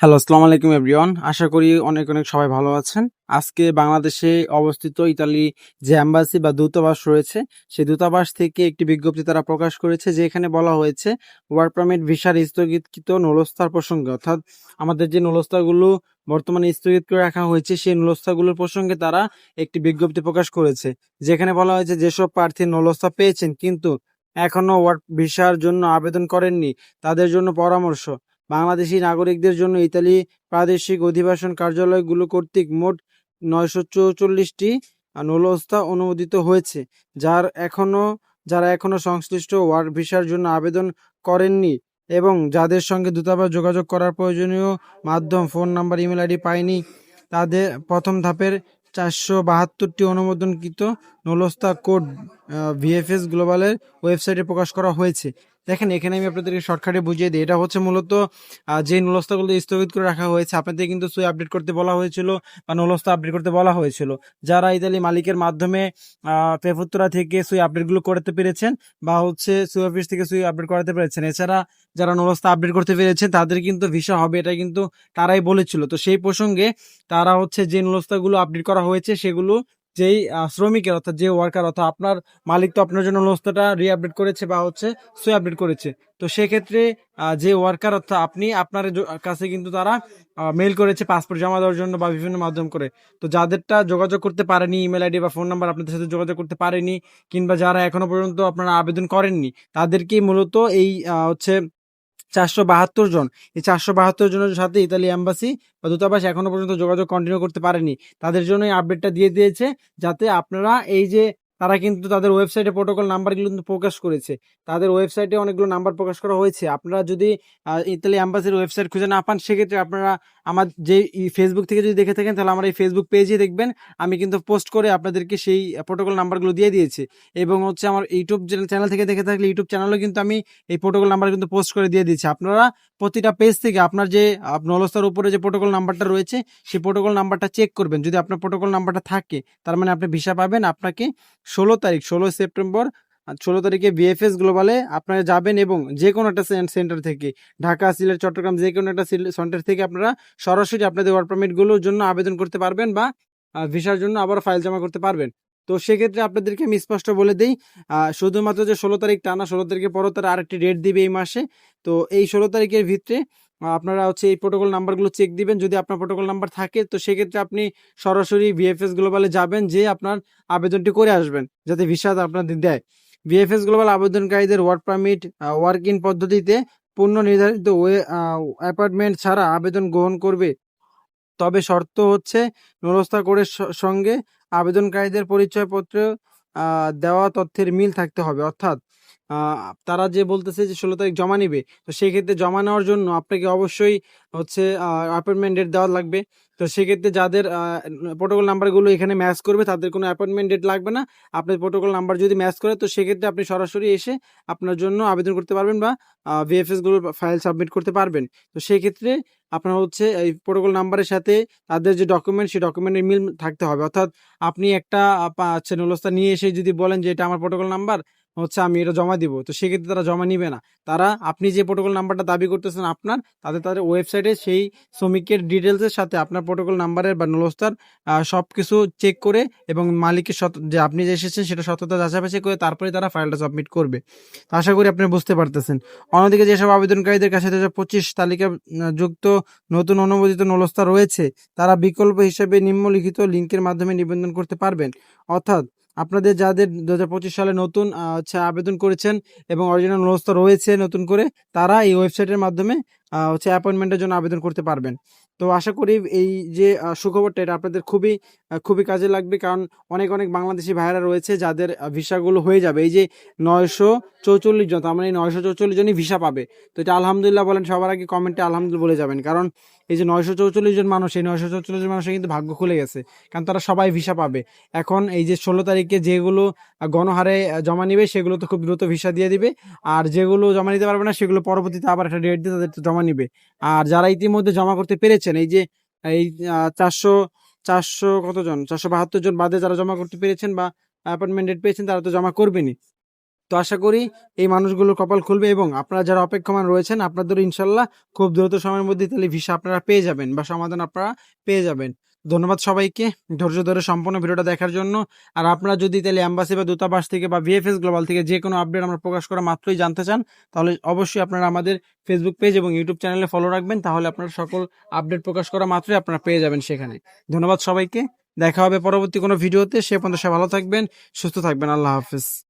Hello আসসালামু আলাইকুম everyone আশা করি অনেক অনেক সবাই ভালো আছেন। আজকে বাংলাদেশে অবস্থিত ইতালি যে অ্যাম্বাসি বা দূতাবাস রয়েছে, সেই দূতাবাস থেকে একটি বিজ্ঞপ্তি তারা প্রকাশ করেছে যে এখানে বলা হয়েছে ওয়ার্ক পারমিট ভিসার স্থগিতকৃত নলস্তার প্রসঙ্গে। অর্থাৎ আমাদের যে নলস্তাগুলো বর্তমানে স্থগিত করে রাখা হয়েছে, সেই নলস্তাগুলোর প্রসঙ্গে তারা একটি বিজ্ঞপ্তি প্রকাশ করেছে। যেখানে বলা হয়েছে, যেসব প্রার্থী নলস্তা পেয়েছেন, কিন্তু এখনও ওয়ার্ক ভিসার জন্য আবেদন করেননি, তাদের জন্য পরামর্শ। বাংলাদেশি নাগরিকদের জন্য ইতালি প্রাদেশিক অধিবাসন কার্যালয়গুলো কর্তৃক মোট নয়শো চৌচল্লিশটি নলস্তা অনুমোদিত হয়েছে, যার এখনও যারা এখনও সংশ্লিষ্ট ওয়ার্ক ভিসার জন্য আবেদন করেননি এবং যাদের সঙ্গে দূতাবাস যোগাযোগ করার প্রয়োজনীয় মাধ্যম, ফোন নাম্বার, ইমেল আইডি পায়নি, তাদের প্রথম ধাপের চারশো বাহাত্তরটি অনুমোদনকৃত নলস্তা কোড ভিএফএস গ্লোবালের ওয়েবসাইটে প্রকাশ করা হয়েছে। দেখেন, এখানে আমি আপনাদেরকে শর্টকাটে বুঝিয়ে দিই। এটা হচ্ছে মূলত যে নলস্তাগুলো স্থগিত করে রাখা হয়েছে, আপনাদের কিন্তু সুই আপডেট করতে বলা হয়েছিল বা নলস্তা আপডেট করতে বলা হয়েছিল। যারা ইতালি মালিকের মাধ্যমে পেফুত্তরা থেকে সুই আপডেটগুলো করতে পেরেছেন বা হচ্ছে সুই অফিস থেকে সুই আপডেট করাতে পেরেছেন, এছাড়া যারা নলস্তা আপডেট করতে পেরেছেন, তাদের কিন্তু ভিসা হবে, এটা কিন্তু তারাই বলেছিল। তো সেই প্রসঙ্গে তারা হচ্ছে যে নলস্তাগুলো আপডেট করা হয়েছে, সেগুলো যেই শ্রমিকের অর্থাৎ যে ওয়ার্কার অর্থাৎ আপনার মালিক তো আপনার জন্য নলস্তাটা রি আপডেট করেছে বা হচ্ছে সুই আপডেট করেছে। তো সেক্ষেত্রে যে ওয়ার্কার অর্থাৎ আপনি, আপনার কাছে কিন্তু তারা মেল করেছে পাসপোর্ট জমা দেওয়ার জন্য বা বিভিন্ন মাধ্যম করে। তো যাদেরটা যোগাযোগ করতে পারেনি ইমেল আইডি বা ফোন নাম্বার আপনাদের সাথে যোগাযোগ করতে পারেনি কিংবা যারা এখনও পর্যন্ত আপনারা আবেদন করেননি, তাদেরকেই মূলত এই হচ্ছে চারশো বাহাত্তর জন। এই চারশো বাহাত্তর জনের সাথে ইতালি অ্যাম্বাসি বা দূতাবাস এখনও পর্যন্ত যোগাযোগ কন্টিনিউ করতে পারেনি। তাদের জন্য এই আপডেটটা দিয়ে দিয়েছে যাতে আপনারা এই যে তারা কিন্তু তাদের ওয়েবসাইটে প্রোটোকল নাম্বারগুলো কিন্তু প্রকাশ করেছে। তাদের ওয়েবসাইটে অনেকগুলো নাম্বার প্রকাশ করা হয়েছে। আপনারা যদি ইতালি অ্যাম্বাসির ওয়েবসাইট খুঁজে না পান, সেক্ষেত্রে আপনারা আমার যে ফেসবুক থেকে যদি দেখে থাকেন, তাহলে আমার এই ফেসবুক পেজে দেখবেন। আমি কিন্তু পোস্ট করে আপনাদেরকে সেই প্রোটোকল নাম্বারগুলো দিয়ে দিয়েছি। এবং হচ্ছে আমার ইউটিউব চ্যানেল থেকে দেখে থাকলে ইউটিউব চ্যানেলও কিন্তু আমি এই প্রোটোকল নাম্বার কিন্তু পোস্ট করে দিয়ে দিচ্ছি আপনারা প্রতিটা পেজ থেকে আপনার যে নলস্তার উপরে যে প্রোটোকল নাম্বারটা রয়েছে, সেই প্রোটোকল নাম্বারটা চেক করবেন। যদি আপনার প্রোটোকল নাম্বারটা থাকে, তার মানে আপনি ভিসা পাবেন, আপনাকে ষোলো তারিখ, ষোলো সেপ্টেম্বর ষোলো তারিখে বিএফএস গ্লোবালে আপনারা যাবেন এবং যে কোনো একটা সেন্টার থেকে, ঢাকা, সিলেট, চট্টগ্রাম যে কোনো একটা সেন্টার থেকে আপনারা সরাসরি আপনাদের ওয়ার্ক পারমিটগুলোর জন্য আবেদন করতে পারবেন বা ভিসার জন্য আবার ফাইল জমা করতে পারবেন। তো সেক্ষেত্রে আপনাদেরকে আমি স্পষ্ট বলে দিই শুধুমাত্র যে ষোলো তারিখ টানা ষোলো তারিখের পরও তারা আরেকটি ডেট দিবে এই মাসে। তো এই ষোলো তারিখের ভিতরে আপনারা হচ্ছে এই প্রোটোকল নাম্বারগুলো চেক দিবেন। যদি আপনার প্রোটোকল নাম্বার থাকে, তো সেক্ষেত্রে আপনি সরাসরি ভিএফএস গ্লোবালে যাবেন যে আপনার আবেদনটি করে আসবেন, যাতে ভিসা আপনাদের দেয়। ভিএফএস গ্লোবাল আবেদনকারীদের ওয়ার্ক পারমিট ওয়ার্ক ইন পদ্ধতিতে পূর্ণ নির্ধারিত অ্যাপার্টমেন্ট ছাড়া আবেদন গ্রহণ করবে। তবে শর্ত হচ্ছে নলস্তা করে সঙ্গে আবেদনকারীদের পরিচয়পত্র দেওয়া তথ্যের মিল থাকতে হবে। অর্থাৎ তারা যে বলতেছে যে ষোলো তারিখ জমা নিবে, তো সেই ক্ষেত্রে জমা নেওয়ার জন্য আপনাকে অবশ্যই হচ্ছে অ্যাপয়েন্টমেন্ট ডেট দেওয়া লাগবে। তো সেক্ষেত্রে যাদের প্রোটোকল নাম্বারগুলো এখানে ম্যাচ করবে, তাদের কোনো অ্যাপয়েন্টমেন্ট ডেট লাগবে না। আপনার প্রোটোকল নাম্বার যদি ম্যাচ করে, তো সেক্ষেত্রে আপনি সরাসরি এসে আপনার জন্য আবেদন করতে পারবেন বা ভিএফএসগুলো ফাইল সাবমিট করতে পারবেন। তো সেক্ষেত্রে আপনার হচ্ছে এই প্রোটোকল নাম্বারের সাথে তাদের যে ডকুমেন্ট সেই ডকুমেন্টের মিল থাকতে হবে। অর্থাৎ আপনি একটা হচ্ছে নলস্তা নিয়ে এসে যদি বলেন যে এটা আমার প্রোটোকল নাম্বার হচ্ছে আমি এটা জমা দিব। তো সেক্ষেত্রে তারা জমা নিবে না। তারা, আপনি যে প্রোটোকল নাম্বারটা দাবি করতেছেন আপনার তাদের তাদের ওয়েবসাইটে সেই শ্রমিকের ডিটেলসের সাথে আপনার প্রোটোকল নাম্বারের বা নলস্তার সব কিছু চেক করে এবং মালিকের সত, যে আপনি যে এসেছেন সেটা সততা যাচাইবাছাই করে তারপরে তারা ফাইলটা সাবমিট করবে। আশা করি আপনি বুঝতে পারতেছেন। অন্যদিকে যেসব আবেদনকারীদের কাছে দু হাজার পঁচিশ তালিকা যুক্ত নতুন অনুমোদিত নলস্তা রয়েছে, তারা বিকল্প হিসেবে নিম্নলিখিত লিঙ্কের মাধ্যমে নিবন্ধন করতে পারবেন। অর্থাৎ আপনাদের যাদের দু হাজার পঁচিশ সালে নতুন হচ্ছে আবেদন করেছেন এবং অরিজিনাল নলস্তা রয়েছে নতুন করে, তারা এই ওয়েবসাইটের মাধ্যমে হচ্ছে অ্যাপয়েন্টমেন্টের জন্য আবেদন করতে পারবেন। তো আশা করি এই যে সুখবরটা, এটা আপনাদের খুবই খুবই কাজে লাগবে। কারণ অনেক অনেক বাংলাদেশি ভাইরা রয়েছে যাদের ভিসাগুলো হয়ে যাবে। এই যে নয়শো চৌচল্লিশ জন, তার মানে এই নয়শো চৌচল্লিশ জনই ভিসা পাবে। তো এটা আলহামদুলিল্লাহ বলেন, সবার আগে কমেন্টে আলহামদুলিল্লাহ বলে যাবেন। কারণ এই যে নয়শো চৌচল্লিশ জন মানুষ, এই নয়শো চৌচল্লিশ জন মানুষের কিন্তু ভাগ্য খুলে গেছে। কারণ তারা সবাই ভিসা পাবে। এখন এই যে ষোলো তারিখে যেগুলো গণহারে জমা নিবে, সেগুলো তো খুব দ্রুত ভিসা দিয়ে দিবে। আর যেগুলো জমা নিতে পারবে না, সেগুলো পরবর্তীতে আবার একটা ডেট দিয়ে তাদের জমা নিবে। আর যারা ইতিমধ্যে জমা করতে পেরেছেন, এই যে, এই চারশো চারশো কতজন? চারশো বাহাত্তর জন বাদে যারা জমা করতে পেরেছেন বা অ্যাপয়েন্টমেন্ট ডেট পেয়েছেন, তারা তো জমা করবেনি তো আশা করি এই মানুষগুলোর কপাল খুলবে এবং আপনারা যারা অপেক্ষমান রয়েছেন আপনাদের ইনশাল্লাহ খুব দ্রুত সময়ের মধ্যে তাহলে ভিসা আপনারা পেয়ে যাবেন বা সমাধান আপনারা পেয়ে যাবেন। ধন্যবাদ সবাইকে। ধৈর্য ধরে সম্পূর্ণ ভিডিওটা দেখার জন্য। আর আপনারা যদি তাহলে অ্যাম্বাসি বা দূতাবাস থেকে বা ভিএফএস গ্লোবাল থেকে যে কোনো আপডেট আমরা প্রকাশ করা মাত্রই জানতে চান, তাহলে অবশ্যই আপনারা আমাদের ফেসবুক পেজ এবং ইউটিউব চ্যানেলে ফলো রাখবেন, তাহলে আপনারা সকল আপডেট প্রকাশ করা মাত্রই আপনারা পেয়ে যাবেন সেখানে। ধন্যবাদ সবাইকে। দেখা হবে পরবর্তী কোনো ভিডিওতে। সে পর্যন্ত সে ভালো থাকবেন, সুস্থ থাকবেন। আল্লাহ হাফিজ।